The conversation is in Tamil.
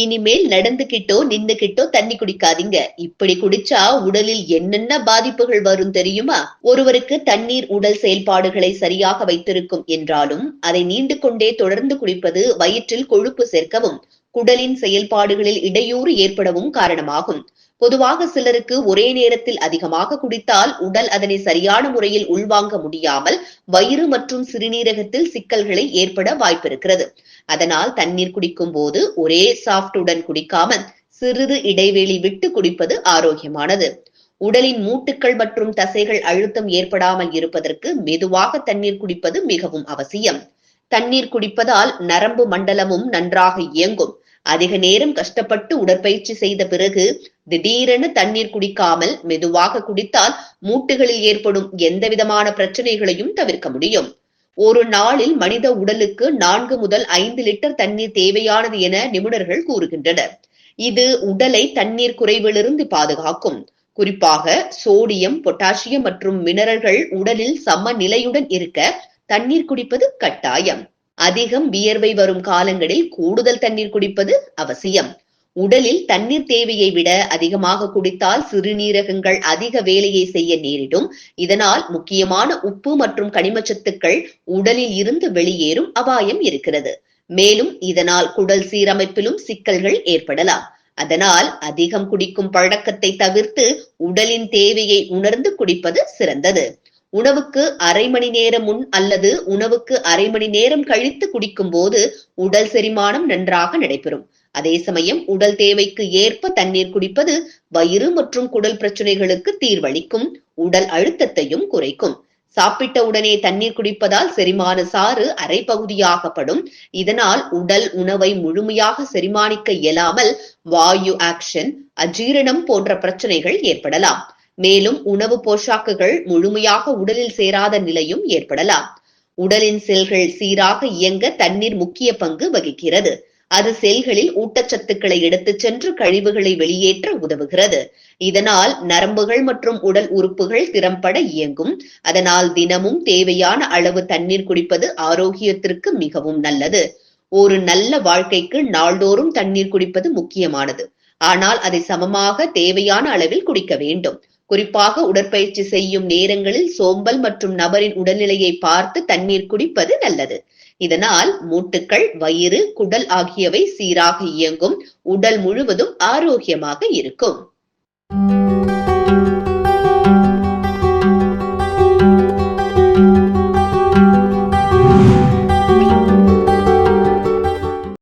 இனிமேல் நடந்துகிட்டோ நின்னுகிட்டோ தண்ணி குடிக்காதீங்க. இப்படி குடிச்சா உடலில் என்னென்ன பாதிப்புகள் வரும் தெரியுமா? ஒருவருக்கு தண்ணீர் உடல் செயல்பாடுகளை சரியாக வைத்திருக்கும் என்றாலும் அதை நீண்டு கொண்டே தொடர்ந்து குடிப்பது வயிற்றில் கொழுப்பு சேர்க்கவும் குடலின் செயல்பாடுகளில் இடையூறு ஏற்படவும் காரணமாகும். பொதுவாக சிலருக்கு ஒரே நேரத்தில் அதிகமாக குடித்தால் உடல் அதனை சரியான முறையில் உள்வாங்க முடியாமல் வயிறு மற்றும் சிறுநீரகத்தில் சிக்கல்களை ஏற்பட வாய்ப்பிருக்கிறது. அதனால் தண்ணீர் குடிக்கும் போது ஒரே சாஃப்டுடன் குடிக்காமல் சிறிது இடைவெளி விட்டு குடிப்பது ஆரோக்கியமானது. உடலின் மூட்டுக்கள் மற்றும் தசைகள் அழுத்தம் ஏற்படாமல் இருப்பதற்கு மெதுவாக தண்ணீர் குடிப்பது மிகவும் அவசியம். தண்ணீர் குடிப்பதால் நரம்பு மண்டலமும் நன்றாக இயங்கும். அதிக நேரம் கஷ்டப்பட்டு உடற்பயிற்சி செய்த பிறகு திடீரென தண்ணீர் குடிக்காமல் மெதுவாக குடித்தால் மூட்டுகளில் ஏற்படும் எந்த விதமான பிரச்சனைகளையும் தவிர்க்க முடியும். ஒரு நாளில் மனித உடலுக்கு நான்கு முதல் ஐந்து லிட்டர் தண்ணீர் தேவையானது என நிபுணர்கள் கூறுகின்றனர். இது உடலை தண்ணீர் குறைவிலிருந்து பாதுகாக்கும். குறிப்பாக சோடியம் பொட்டாசியம் மற்றும் மினரல்கள் உடலில் சமநிலையுடன் இருக்க தண்ணீர் குடிப்பது கட்டாயம். அதிகம் வியர்வை வரும் காலங்களில் கூடுதல் தண்ணீர் குடிப்பது அவசியம். உடலில் தண்ணீர் தேவையை விட அதிகமாக குடித்தால் சிறுநீரகங்கள் அதிக வேலையை செய்ய நேரிடும். இதனால் முக்கியமான உப்பு மற்றும் கனிமச்சத்துக்கள் உடலில் இருந்து வெளியேறும் அபாயம் இருக்கிறது. மேலும் இதனால் குடல் சீரமைப்பிலும் சிக்கல்கள் ஏற்படலாம். அதனால் அதிகம் குடிக்கும் பழக்கத்தை தவிர்த்து உடலின் தேவையை உணர்ந்து குடிப்பது சிறந்தது. உணவுக்கு அரை மணி நேரம் முன் அல்லது உணவுக்கு அரை மணி நேரம் கழித்து குடிக்கும் போது உடல் செரிமானம் நன்றாக நடைபெறும். அதே சமயம் உடல் தேவைக்கு ஏற்ப தண்ணீர் குடிப்பது வயிறு மற்றும் குடல் பிரச்சனைகளுக்கு தீர்வளிக்கும் உடல் அழுத்தத்தையும் குறைக்கும். சாப்பிட்ட உடனே தண்ணீர் குடிப்பதால் செரிமான சாறு அரை பகுதியாகப்படும் இதனால் உடல் உணவை முழுமையாக செரிமானிக்க இயலாமல் வாயு ஆக்ஷன் அஜீரணம் போன்ற பிரச்சனைகள் ஏற்படலாம். மேலும் உணவு போஷாக்குகள் முழுமையாக உடலில் சேராத நிலையும் ஏற்படலாம். உடலின் செல்கள் சீராக இயங்க தண்ணீர் முக்கிய பங்கு வகிக்கிறது. அது செல்களில் ஊட்டச்சத்துக்களை எடுத்துச் சென்று கழிவுகளை வெளியேற்ற உதவுகிறது. இதனால் நரம்புகள் மற்றும் உடல் உறுப்புகள் திறம்பட இயங்கும். அதனால் தினமும் தேவையான அளவு தண்ணீர் குடிப்பது ஆரோக்கியத்திற்கு மிகவும் நல்லது. ஒரு நல்ல வாழ்க்கைக்கு நாள்தோறும் தண்ணீர் குடிப்பது முக்கியமானது. ஆனால் அதை சமமாக தேவையான அளவில் குடிக்க வேண்டும். குறிப்பாக உடற்பயிற்சி செய்யும் நேரங்களில் சோம்பல் மற்றும் நபரின் உடல்நிலையை பார்த்து தண்ணீர் குடிப்பது நல்லது. இதனால் மூட்டுக்கள் வயிறு குடல் ஆகியவை சீராக இயங்கும் உடல் முழுவதும் ஆரோக்கியமாக இருக்கும்.